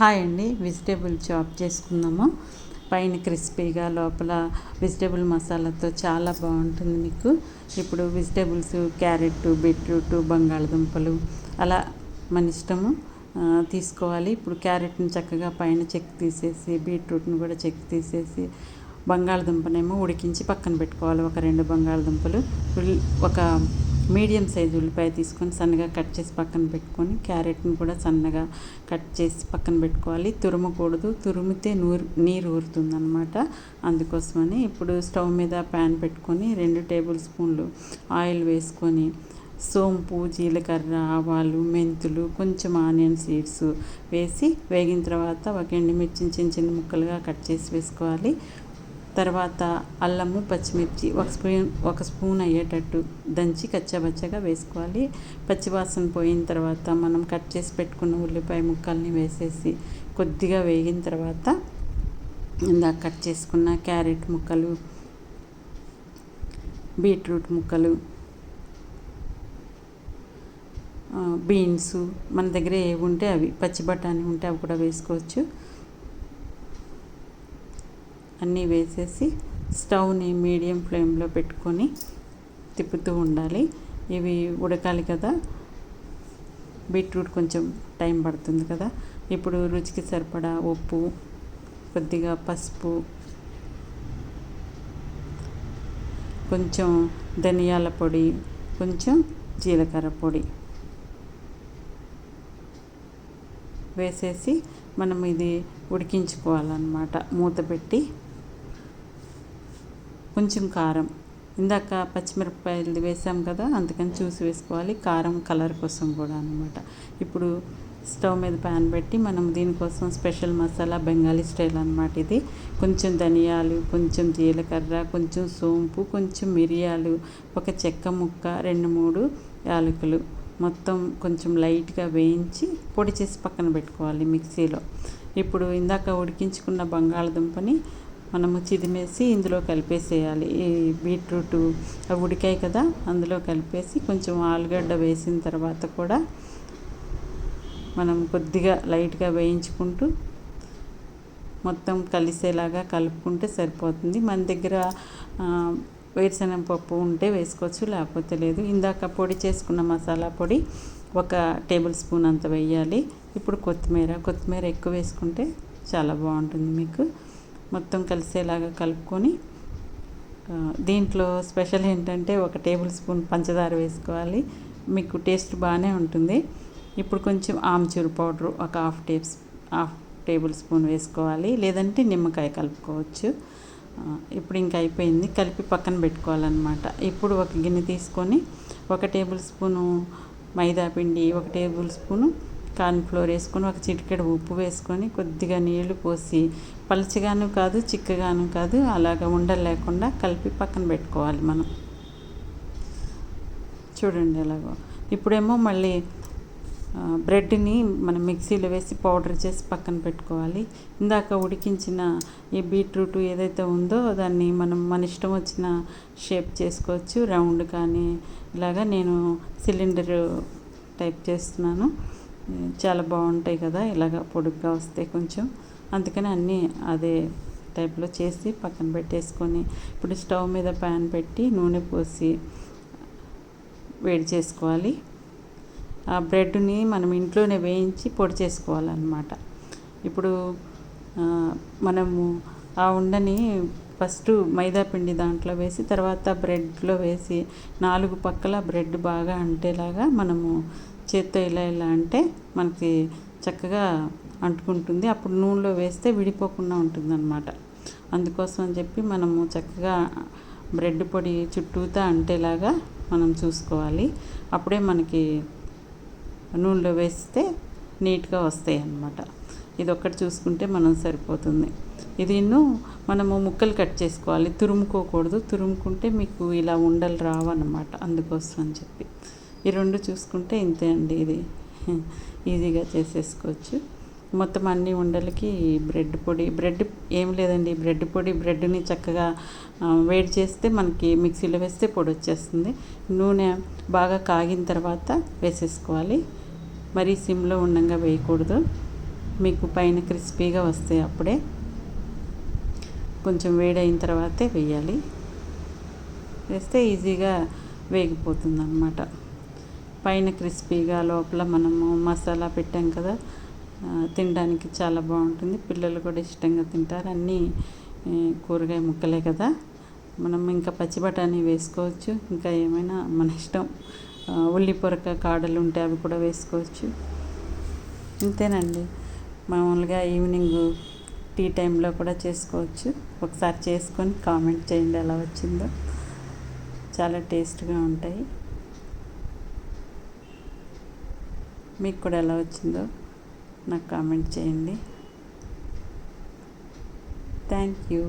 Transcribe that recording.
Hi అండి. Vegetable chop చేసుకుందాము. పైన క్రిస్పీగా లోపల వెజిటేబుల్ మసాలాతో చాలా బాగుంటుంది మీకు. ఇప్పుడు వెజిటేబుల్స్ క్యారెట్ బీట్రూట్ బంగాళదుంపలు అలా మన ఇష్టము. తీసుకోవాలి. ఇప్పుడు క్యారెట్ని చక్కగా పైన చెక్ తీసేసి బీట్రూట్ని కూడా చెక్ తీసేసి బంగాళదుంపనేమో ఉడికించి పక్కన పెట్టుకోవాలి. ఒక రెండు బంగాళదుంపలు. ఒక మీడియం సైజు ఉల్లిపాయ తీసుకొని సన్నగా కట్ చేసి పక్కన పెట్టుకొని క్యారెట్ని కూడా సన్నగా కట్ చేసి పక్కన పెట్టుకోవాలి. తురుమకూడదు. తురిమితే నూరు నీరు ఊరుతుందనమాట అందుకోసమని ఇప్పుడు స్టవ్ మీద ప్యాన్ పెట్టుకొని రెండు టేబుల్ స్పూన్లు ఆయిల్ వేసుకొని సోంపు జీలకర్ర ఆవాలు మెంతులు కొంచెం ఆనియన్ సీడ్స్ వేసి వేగిన తర్వాత ఒక ఎండుమిర్చిని చిన్న చిన్న ముక్కలుగా కట్ చేసి వేసుకోవాలి. తర్వాత అల్లము పచ్చిమిర్చి ఒక స్పూన్ ఒక స్పూన్ అయ్యేటట్టు దంచి కచ్చబచ్చగా వేసుకోవాలి. పచ్చివాసన పోయిన తర్వాత మనం కట్ చేసి పెట్టుకున్న ఉల్లిపాయ ముక్కల్ని వేసేసి కొద్దిగా వేగిన తర్వాత ఇందాక కట్ చేసుకున్న క్యారెట్ ముక్కలు బీట్రూట్ ముక్కలు బీన్స్ మన దగ్గర ఏవి ఉంటే అవి పచ్చి బఠానీ ఉంటే అవి కూడా వేసుకోవచ్చు. అన్నీ వేసేసి స్టవ్ని మీడియం ఫ్లేమ్లో పెట్టుకొని తిప్పుతూ ఉండాలి. ఇవి ఉడకాలి కదా. బీట్రూట్ కొంచెం టైం పడుతుంది కదా. ఇప్పుడు రుచికి సరిపడా ఉప్పు కొద్దిగా పసుపు కొంచెం ధనియాల పొడి కొంచెం జీలకర్ర పొడి వేసేసి మనం ఇది ఉడికించుకోవాలన్నమాట. మూత పెట్టి కొంచెం కారం. ఇందాక పచ్చిమిరపకాయలు వేసాం కదా అందుకని చూసి వేసుకోవాలి. కారం కలర్ కోసం కూడా అనమాట ఇప్పుడు స్టవ్ మీద ప్యాన్ పెట్టి మనం దీనికోసం స్పెషల్ మసాలా బెంగాలీ స్టైల్ అనమాట ఇది. కొంచెం ధనియాలు కొంచెం జీలకర్ర కొంచెం సోంపు కొంచెం మిరియాలు ఒక చెక్క ముక్క రెండు మూడు యాలకులు మొత్తం కొంచెం లైట్గా వేయించి పొడి చేసి పక్కన పెట్టుకోవాలి మిక్సీలో. ఇప్పుడు ఇందాక ఉడికించుకున్న బంగాళదుంపని మనము చిదిమేసి ఇందులో కలిపేసేయాలి. ఈ బీట్రూట్ అవి ఉడికాయి కదా అందులో కలిపేసి కొంచెం ఆలుగడ్డ వేసిన తర్వాత కూడా మనం కొద్దిగా లైట్గా వేయించుకుంటూ మొత్తం కలిసేలాగా కలుపుకుంటే సరిపోతుంది. మన దగ్గర వేరుశనగ పప్పు ఉంటే వేసుకోవచ్చు లేకపోతే లేదు. ఇందాక పొడి చేసుకున్న మసాలా పొడి ఒక టేబుల్ స్పూన్ అంత వేయాలి. ఇప్పుడు కొత్తిమీర కొత్తిమీర ఎక్కువ వేసుకుంటే చాలా బాగుంటుంది మీకు. మొత్తం కలిసేలాగా కలుపుకొని దీంట్లో స్పెషల్ ఏంటంటే ఒక టేబుల్ స్పూన్ పంచదార వేసుకోవాలి. మీకు టేస్ట్ బాగానే ఉంటుంది. ఇప్పుడు కొంచెం ఆమ్చూరు పౌడర్ ఒక half tab half tablespoon వేసుకోవాలి. లేదంటే నిమ్మకాయ కలుపుకోవచ్చు. ఇప్పుడు ఇంకా అయిపోయింది. కలిపి పక్కన పెట్టుకోవాలన్నమాట. ఇప్పుడు ఒక గిన్నె తీసుకొని ఒక టేబుల్ స్పూను మైదా పిండి ఒక టేబుల్ స్పూను కార్న్ఫ్లోర్ వేసుకొని ఒక చిటికెడు ఉప్పు వేసుకొని కొద్దిగా నీళ్ళు పోసి పలచగాను కాదు చిక్కగాను కాదు అలాగ ఉండలు లేకుండా కలిపి పక్కన పెట్టుకోవాలి మనం. చూడండి ఎలాగో. ఇప్పుడేమో మళ్ళీ బ్రెడ్ని మనం మిక్సీలో వేసి పౌడర్ చేసి పక్కన పెట్టుకోవాలి. ఇందాక ఉడికించిన ఈ బీట్రూట్ ఏదైతే ఉందో దాన్ని మనం మన ఇష్టం వచ్చిన షేప్ చేసుకోవచ్చు. రౌండ్ కానీ ఇలాగా నేను సిలిండర్ టైప్ చేస్తున్నాను. చాలా బాగుంటాయి కదా ఇలాగ పొడుగ్గా వస్తాయి కొంచెం. అందుకని అన్నీ అదే టైప్లో చేసి పక్కన పెట్టేసుకొని ఇప్పుడు స్టవ్ మీద ప్యాన్ పెట్టి నూనె పోసి వేడి చేసుకోవాలి. ఆ బ్రెడ్ని మనం ఇంట్లోనే వేయించి పొడి చేసుకోవాలన్నమాట. ఇప్పుడు మనము ఆ ఉండని ఫస్ట్ మైదా పిండి దాంట్లో వేసి తర్వాత బ్రెడ్లో వేసి నాలుగు పక్కల బ్రెడ్ బాగా అంటేలాగా మనము చేత్తో ఇలా ఇలా అంటే మనకి చక్కగా అంటుకుంటుంది. అప్పుడు నూనెలో వేస్తే విడిపోకుండా ఉంటుంది అనమాట అందుకోసం అని చెప్పి మనము చక్కగా బ్రెడ్ పొడి చుట్టూతా అంటేలాగా మనం చూసుకోవాలి. అప్పుడే మనకి నూనెలో వేస్తే నీట్గా వస్తాయి అన్నమాట ఇది ఒక్కటి చూసుకుంటే మనం సరిపోతుంది. ఇది మనము ముక్కలు కట్ చేసుకోవాలి. తురుముకోకూడదు. తురుముకుంటే మీకు ఇలా ఉండలు రావన్నమాట. అందుకోసం అని చెప్పి. ఈ రెండు చూసుకుంటే ఇంతే అండి ఇది. ఈజీగా చేసేసుకోవచ్చు. మొత్తం అన్ని ఉండలకి బ్రెడ్ పొడి బ్రెడ్ ఏం లేదండి. బ్రెడ్ పొడి బ్రెడ్ని చక్కగా వేడి చేస్తే మనకి మిక్సీలో వేస్తే పొడి వచ్చేస్తుంది. నూనె బాగా కాగిన తర్వాత వేసేసుకోవాలి. మరీ సిమ్లో ఉండగా వేయకూడదు. మీకు పైన క్రిస్పీగా వస్తాయి అప్పుడే కొంచెం వేడైన తర్వాతే వేయాలి. వేస్తే ఈజీగా వేగిపోతుంది అన్నమాట పైన క్రిస్పీగా లోపల మనము మసాలా పెట్టాం కదా తినడానికి చాలా బాగుంటుంది. పిల్లలు కూడా ఇష్టంగా తింటారు. అన్నీ కూరగాయ ముక్కలే కదా. మనం ఇంకా పచ్చి బఠానీ వేసుకోవచ్చు. ఇంకా ఏమైనా మన ఇష్టం ఉల్లి పొరక కాడలు ఉంటే అవి కూడా వేసుకోవచ్చు. ఇంతేనండి. మామూలుగా ఈవినింగ్ టీ టైంలో కూడా చేసుకోవచ్చు. ఒకసారి చేసుకొని కామెంట్ చేయండి ఎలా వచ్చిందో. చాలా టేస్ట్గా ఉంటాయి. మీకు కూడా ఎలా వచ్చిందో నాకు కామెంట్ చేయండి. Thank you